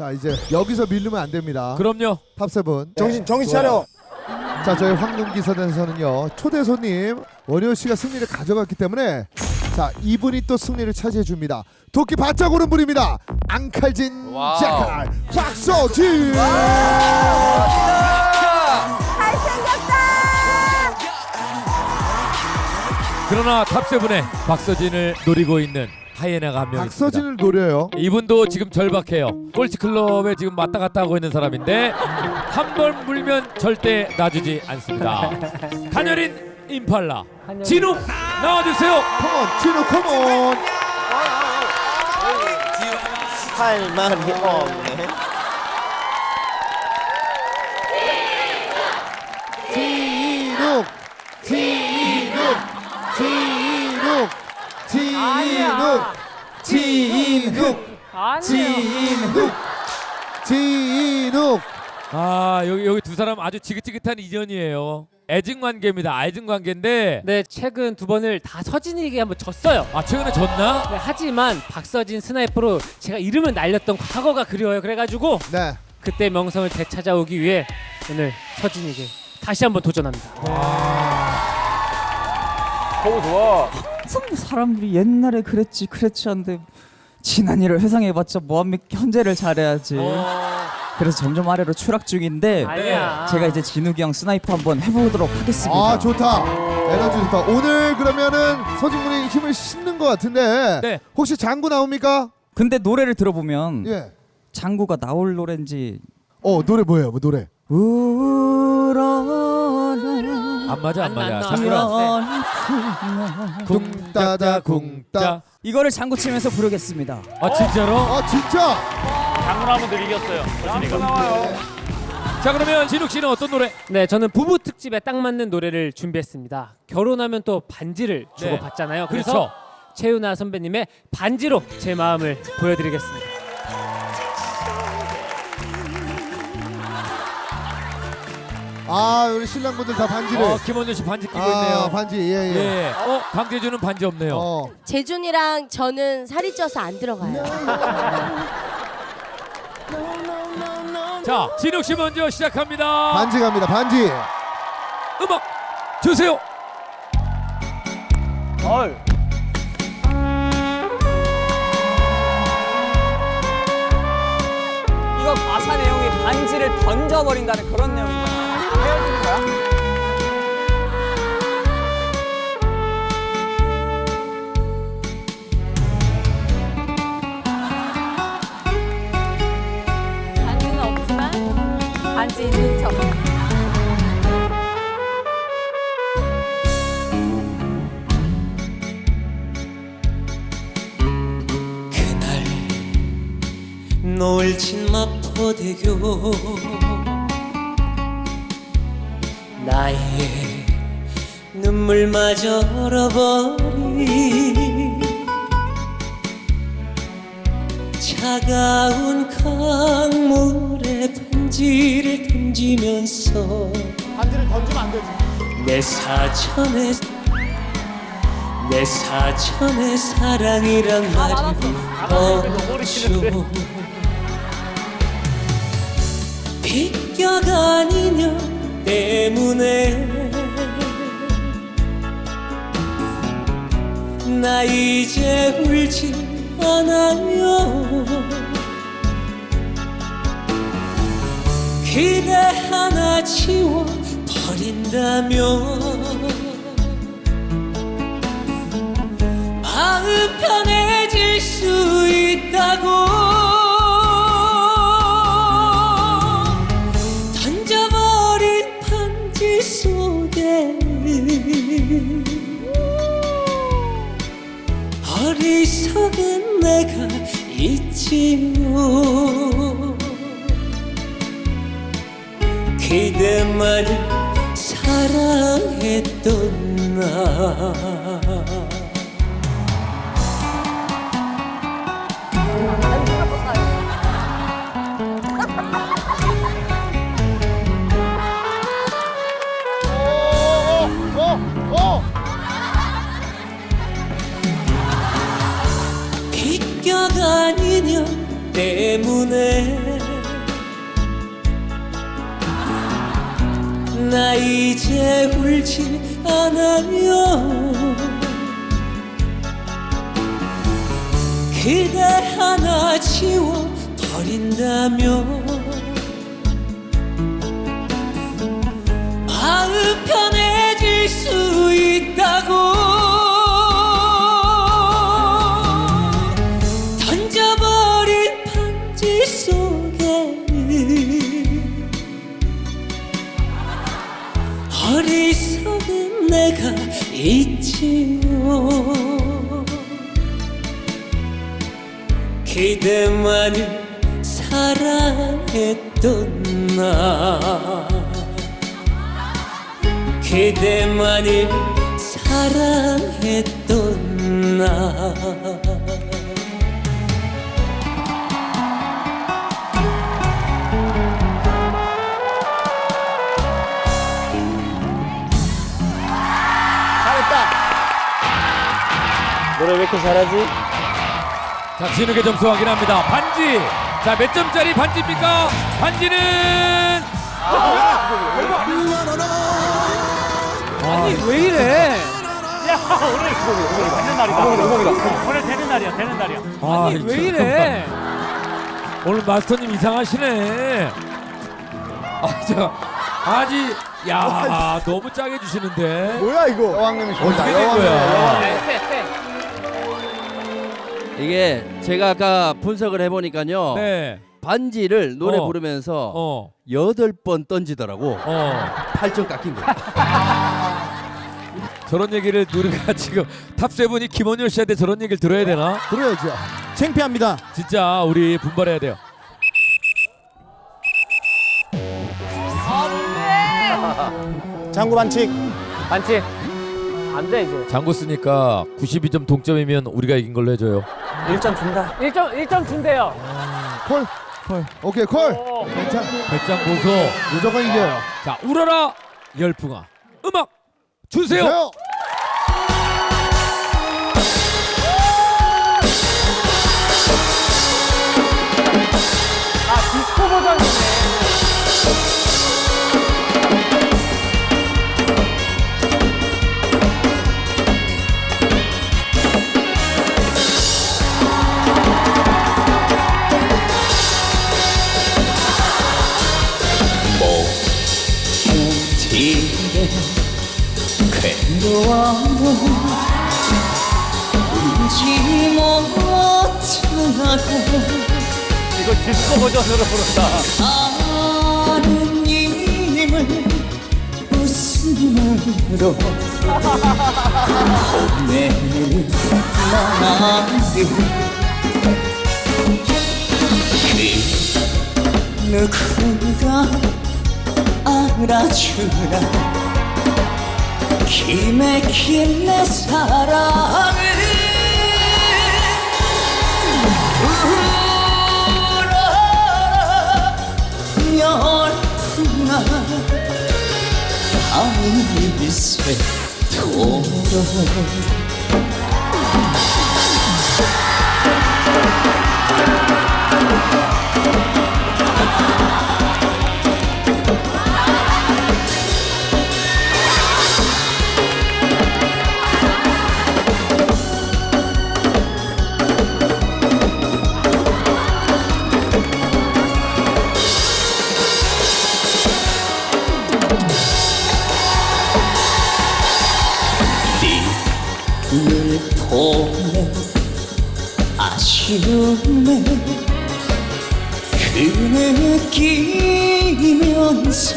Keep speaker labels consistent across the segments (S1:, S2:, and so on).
S1: 자 이제 여기서 밀리면 안 됩니다.
S2: 그럼요.
S1: 탑 세븐.
S3: 정신 정신 차려.
S1: 자 저희 황금기사단에서는요 초대 손님 원효 씨가 승리를 가져갔기 때문에 자 이분이 또 승리를 차지해 줍니다. 도끼 바짝 오른 분입니다. 앙칼진
S2: 와우.
S1: 자칼 박서진.
S2: 그러나 탑세븐에 박서진을 노리고 있는 하이에나가 한 명 있습니다.
S1: 박서진을 노려요.
S2: 이분도 지금 절박해요. 꼴찌 클럽에 지금 왔다 갔다 하고 있는 사람인데 한 번 물면 절대 놔주지 않습니다. 한여린 임팔라 진욱 나와주세요.
S1: 컴온 진우 컴온.
S3: 할 말이 없네.
S1: 진욱 진욱 진욱 진욱
S2: 아 여기 여기 두 사람 아주 지긋지긋한 인연이에요. 애증 관계입니다. 애증 관계인데
S4: 네, 최근 두 번을 다 서진이에게 한번 졌어요.
S2: 아 최근에 졌나?
S4: 네, 하지만 박서진 스나이퍼로 제가 이름을 날렸던 과거가 그리워요. 그래가지고
S1: 네
S4: 그때 명성을 되찾아오기 위해 오늘 서진에게 다시 한번 도전합니다.
S5: 참 사람들이 옛날에 그랬지 그랬지 한데 지난 일을 회상해봤자 뭐합니까 현재를 잘해야지 그래서 점점 아래로 추락 중인데
S4: 아니야.
S5: 제가 이제 진욱이 형 스나이퍼 한번 해보도록 하겠습니다
S1: 아 좋다 에너지 좋다 오늘 그러면은 서진군이 힘을 싣는 것 같은데
S2: 네.
S1: 혹시 장구 나옵니까?
S5: 근데 노래를 들어보면
S1: 예.
S5: 장구가 나올 노래인지
S1: 어 노래 뭐예요? 뭐 노래?
S5: 울어라
S2: 안 맞아 안
S4: 안
S2: 맞아.
S4: 맞나?
S2: 장구랑
S5: 연풍아.
S1: 쿵따다 쿵따
S5: 이거를 장구 치면서 부르겠습니다
S2: 아 진짜로?
S1: 아 진짜?
S2: 자 그러면 진욱 씨는 어떤 노래?
S4: 네, 저는 부부 특집에 딱 맞는 노래를 준비했습니다. 결혼하면 또 반지를 주고
S2: 네.
S4: 받잖아요. 그래서
S2: 그렇죠.
S4: 최윤아 선배님의 반지로 제 마음을 보여드리겠습니다.
S1: 아 우리 신랑분들 다 반지를
S2: 어 김원준 씨 반지 끼고
S1: 아
S2: 있네요.
S1: 반지 예예
S2: 예. 어 강재준은 반지 없네요.
S1: 어.
S6: 재준이랑 저는 살이 쪄서 안 들어가요.
S2: 자 진욱 씨 먼저 시작합니다.
S1: 반지 갑니다 반지
S2: 음악 주세요.
S7: 이거 가사 내용이 반지를 던져버린다는 그런 내용인 거야.
S6: 반지 있는 척.
S8: 그날 노을진 마포대교 나의 눈물마저 얼어버린 차가운 강물에 반지를 던지면서
S3: 반지를 던지면 안 되지.
S8: 내 사전에 내 사전에 사랑이란 말을 없죠 비껴간 인연 때문에 나 이제 울지 않아요. 기대 하나 지워 버린다면 어리석은 내가 있지요 그대만을 사랑했던 나 때문에 나 이제 울지 않아요. 그대 하나 지워 버린다면 그대만을 사랑했던 나 그대만을 사랑했던 나
S3: 잘했다. 노래 왜 이렇게 잘하지?
S2: 자 진욱의 점수 확인합니다. 반지. 자 몇 점짜리 반지입니까? 반지는
S4: 아니 왜 이래?
S2: 아,
S4: 아니 왜 이래?
S2: 오늘 마스터님 이상하시네. 아, 제가 아니 야 너무 짜게 주시는데.
S3: 뭐야 이거? 여왕님이
S2: 어떻게 된 거야?
S9: 이게 제가 아까 분석을 해보니까요
S2: 네.
S9: 반지를 노래
S2: 어.
S9: 부르면서
S2: 어.
S9: 여덟 번 던지더라고
S2: 어.
S9: 8점 깎인 거야
S2: 저런 얘기를 우리가 지금 탑 세븐이 김원효 씨한테 저런 얘기를 들어야 되나?
S3: 들어야죠. 창피합니다.
S2: 진짜 우리 분발해야 돼요.
S3: 장구 반칙.
S4: 반지 안돼 이제.
S2: 장구 쓰니까 92점 동점이면 우리가 이긴 걸로 해줘요.
S4: 1점 준다. 1점 1점 준대요.
S1: 콜. 콜. 오케이 콜. 괜찮아.
S2: 배짱 보소.
S1: 무조건 이겨요.
S2: 자 울어라 열풍아. 음악 주세요.
S1: 주세요.
S8: 뒤에 괴로워도 울지 못하고
S4: 이거 디스코 버전으로 부른다.
S8: 아는 님을 웃음으로 보내는 나를 그 누군가 알아주라. 기맥힌 내 사랑을 울어 열풍아 밤이 새도록 늘 아쉬움에 그 느끼면서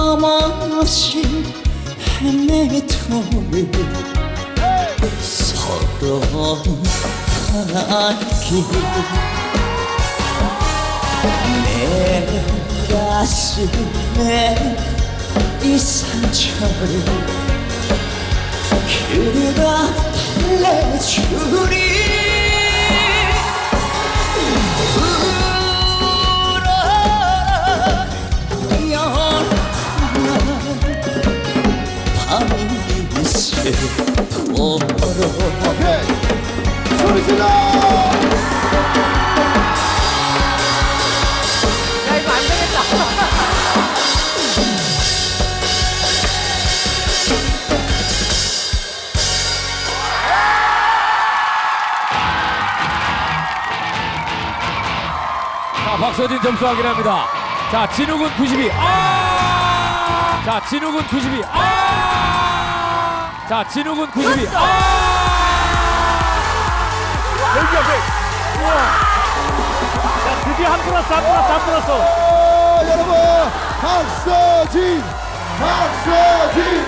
S8: 아염없이 헤매도록 서로 살기 내 가슴에 이 상처를 그대가 달래주리 울어 영원한 밤이 새도록
S1: 오케이. 소리 질러!
S2: 박서진 점수 확인합니다. 자, 진욱은 92. 아! 자, 진욱은 92. 아! 자, 진욱은 92. 아!
S1: 어, 여러분 박서진 박서진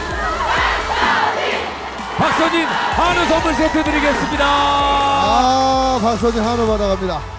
S2: 박서진 한우 선물 세트 드리겠습니다.
S1: 아 박서진 한우 받아갑니다